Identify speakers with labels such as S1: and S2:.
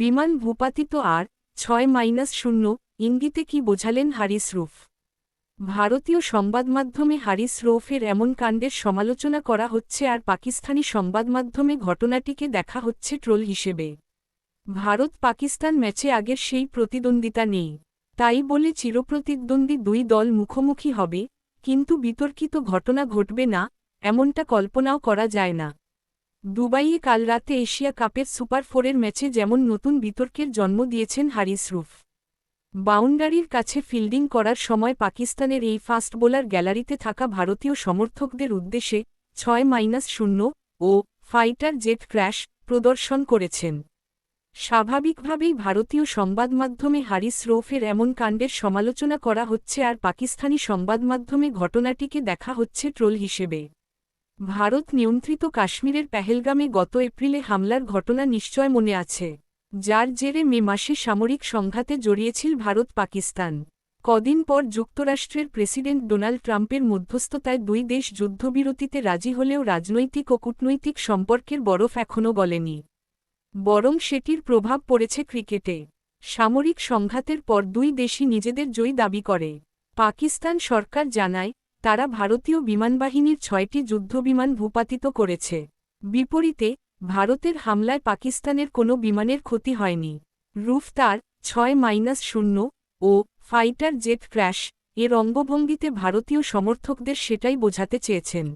S1: বিমান ভূপাতিত আর ছয় মাইনাস শূন্য, ইঙ্গিতে কি বোঝালেন হারিস রুফ? ভারতীয় সংবাদমাধ্যমে হারিস রৌফের এমন কাণ্ডের সমালোচনা করা হচ্ছে আর পাকিস্তানি সংবাদমাধ্যমে ঘটনাটিকে দেখা হচ্ছে ট্রোল হিসেবে। ভারত পাকিস্তান ম্যাচে আগের সেই প্রতিদ্বন্দ্বিতা নেই। তাই বলে চিরপ্রতিদ্বন্দ্বী দুই দল মুখোমুখি হবে, কিন্তু বিতর্কিত ঘটনা ঘটবে না, এমনটা কল্পনাও করা যায় না। দুবাইয়ে কাল রাতে এশিয়া কাপের সুপার ফোরের ম্যাচে যেমন নতুন বিতর্কের জন্ম দিয়েছেন হারিস রুফ। বাউন্ডারির কাছে ফিল্ডিং করার সময় পাকিস্তানের এই ফাস্ট বোলার গ্যালারিতে থাকা ভারতীয় সমর্থকদের উদ্দেশ্যে ছয় মাইনাস শূন্য ও ফাইটার জেট ক্র্যাশ প্রদর্শন করেছেন। স্বাভাবিকভাবেই ভারতীয় সংবাদমাধ্যমে হারিস রৌফের এমন কাণ্ডের সমালোচনা করা হচ্ছে আর পাকিস্তানি সংবাদমাধ্যমে ঘটনাটিকে দেখা হচ্ছে ট্রোল হিসেবে। ভারত নিয়ন্ত্রিত কাশ্মীরের পেহেলগামে গত এপ্রিলে হামলার ঘটনা নিশ্চয় মনে আছে, যার জেরে মে মাসে সামরিক সংঘাতে জড়িয়েছিল ভারত পাকিস্তান। কদিন পর যুক্তরাষ্ট্রের প্রেসিডেন্ট ডোনাল্ড ট্রাম্পের মধ্যস্থতায় দুই দেশ যুদ্ধবিরতিতে রাজি হলেও রাজনৈতিক ও কূটনৈতিক সম্পর্কের বরফ এখনও গলেনি। বরং সেটির প্রভাব পড়েছে ক্রিকেটে। সামরিক সংঘাতের পর দুই দেশই নিজেদের জয়ী দাবি করে। পাকিস্তান সরকার জানায় তারা ভারতীয় বিমানবাহিনীর ছয়টি যুদ্ধবিমান ভূপাতিত করেছে। বিপরীতে, ভারতের হামলায় পাকিস্তানের কোনো বিমানের ক্ষতি হয়নি। রুফতার, ছয় মাইনাস শূন্য ও ফাইটার জেট ক্র্যাশ এর অঙ্গভঙ্গিতে ভারতীয় সমর্থকদের সেটাই বোঝাতে চেয়েছেন।